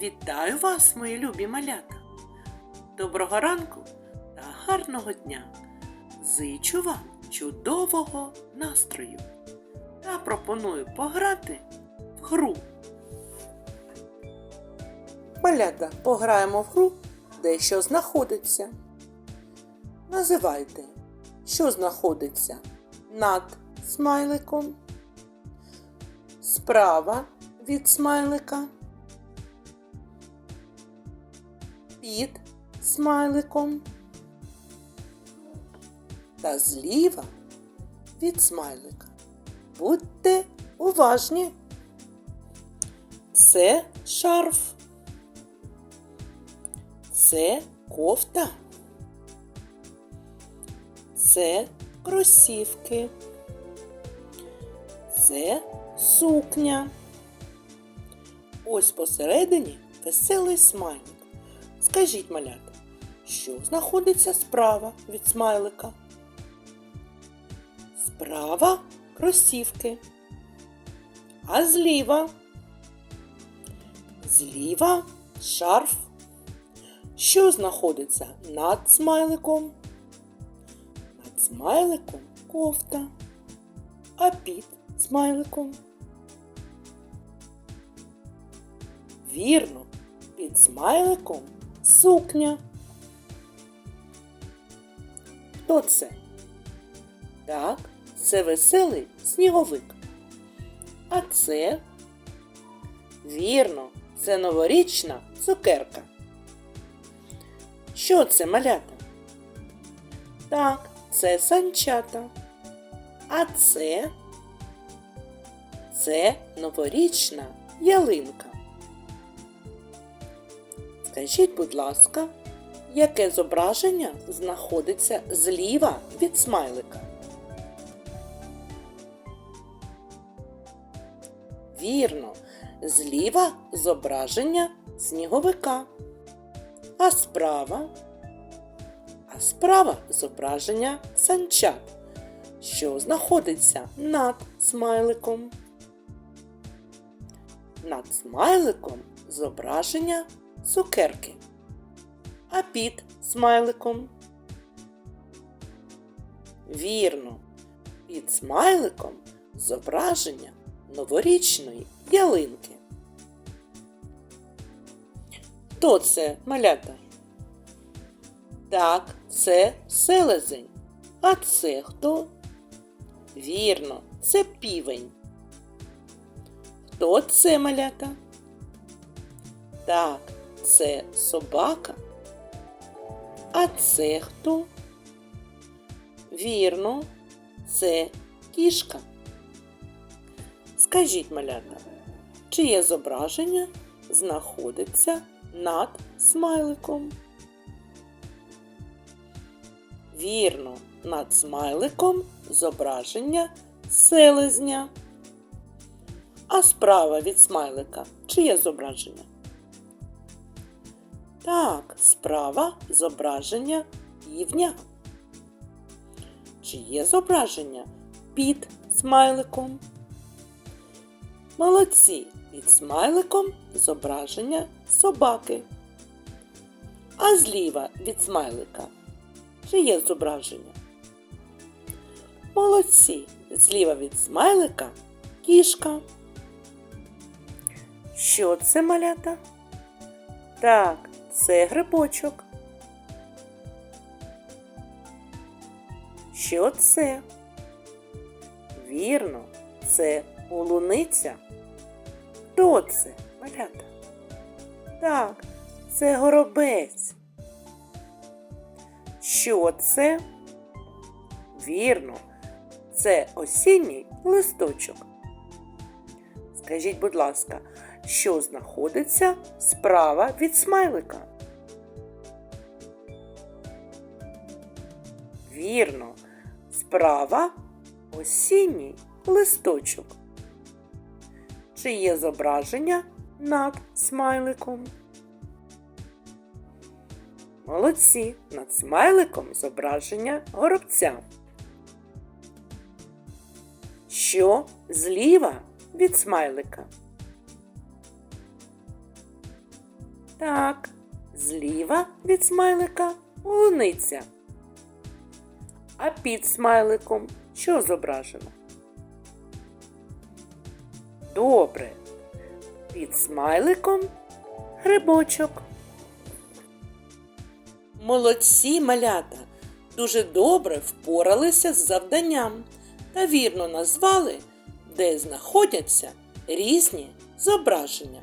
Вітаю вас, мої любі малята! Доброго ранку та гарного дня! Зичу вам чудового настрою та пропоную пограти в гру. Малята, пограємо в гру, де що знаходиться. Називайте, що знаходиться над смайликом, справа від смайлика. Під смайликом та зліва від смайлика. Будьте уважні. Це шарф. Це кофта. Це кросівки. Це сукня. Ось посередині веселий смайлик. Скажіть, малята, що знаходиться справа від смайлика? Справа кросівки. А зліва? Зліва шарф. Що знаходиться над смайликом? Над смайликом кофта. А під смайликом? Вірно, під смайликом сукня. Хто це? Так, це веселий сніговик. А це вірно, це новорічна цукерка. Що це малята? Так, це санчата. А це це новорічна ялинка. Скажіть, будь ласка, яке зображення знаходиться зліва від смайлика? Вірно, зліва зображення сніговика. А справа? А справа зображення санчат, що знаходиться над смайликом. Над смайликом зображення цукерки, а під смайликом. Вірно, під смайликом зображення новорічної ялинки. Хто це малята? Так, це селезень. А це хто? Вірно, це півень. Хто це малята? Так, це собака. А це хто? Вірно, це кішка. Скажіть, малята, чиє зображення знаходиться над смайликом? Вірно, над смайликом зображення селезня. А справа від смайлика чиє зображення? Так, справа зображення півня. Чи є зображення під смайликом? Молодці під смайликом зображення собаки. А зліва від смайлика чи є зображення? Молодці зліва від смайлика кішка. Що це малята? Так, це грибочок. Що це? Вірно, це полуниця. Хто це, малята? Так, це горобець. Що це? Вірно, це осінній листочок. Скажіть, будь ласка, що знаходиться справа від смайлика? Вірно, справа осінній листочок. Чи є зображення над смайликом? Молодці, над смайликом зображення горобця. Що зліва від смайлика? Так, зліва від смайлика полуниця. А під смайликом що зображено? Добре. Під смайликом грибочок. Молодці малята дуже добре впоралися з завданням та вірно назвали, де знаходяться різні зображення.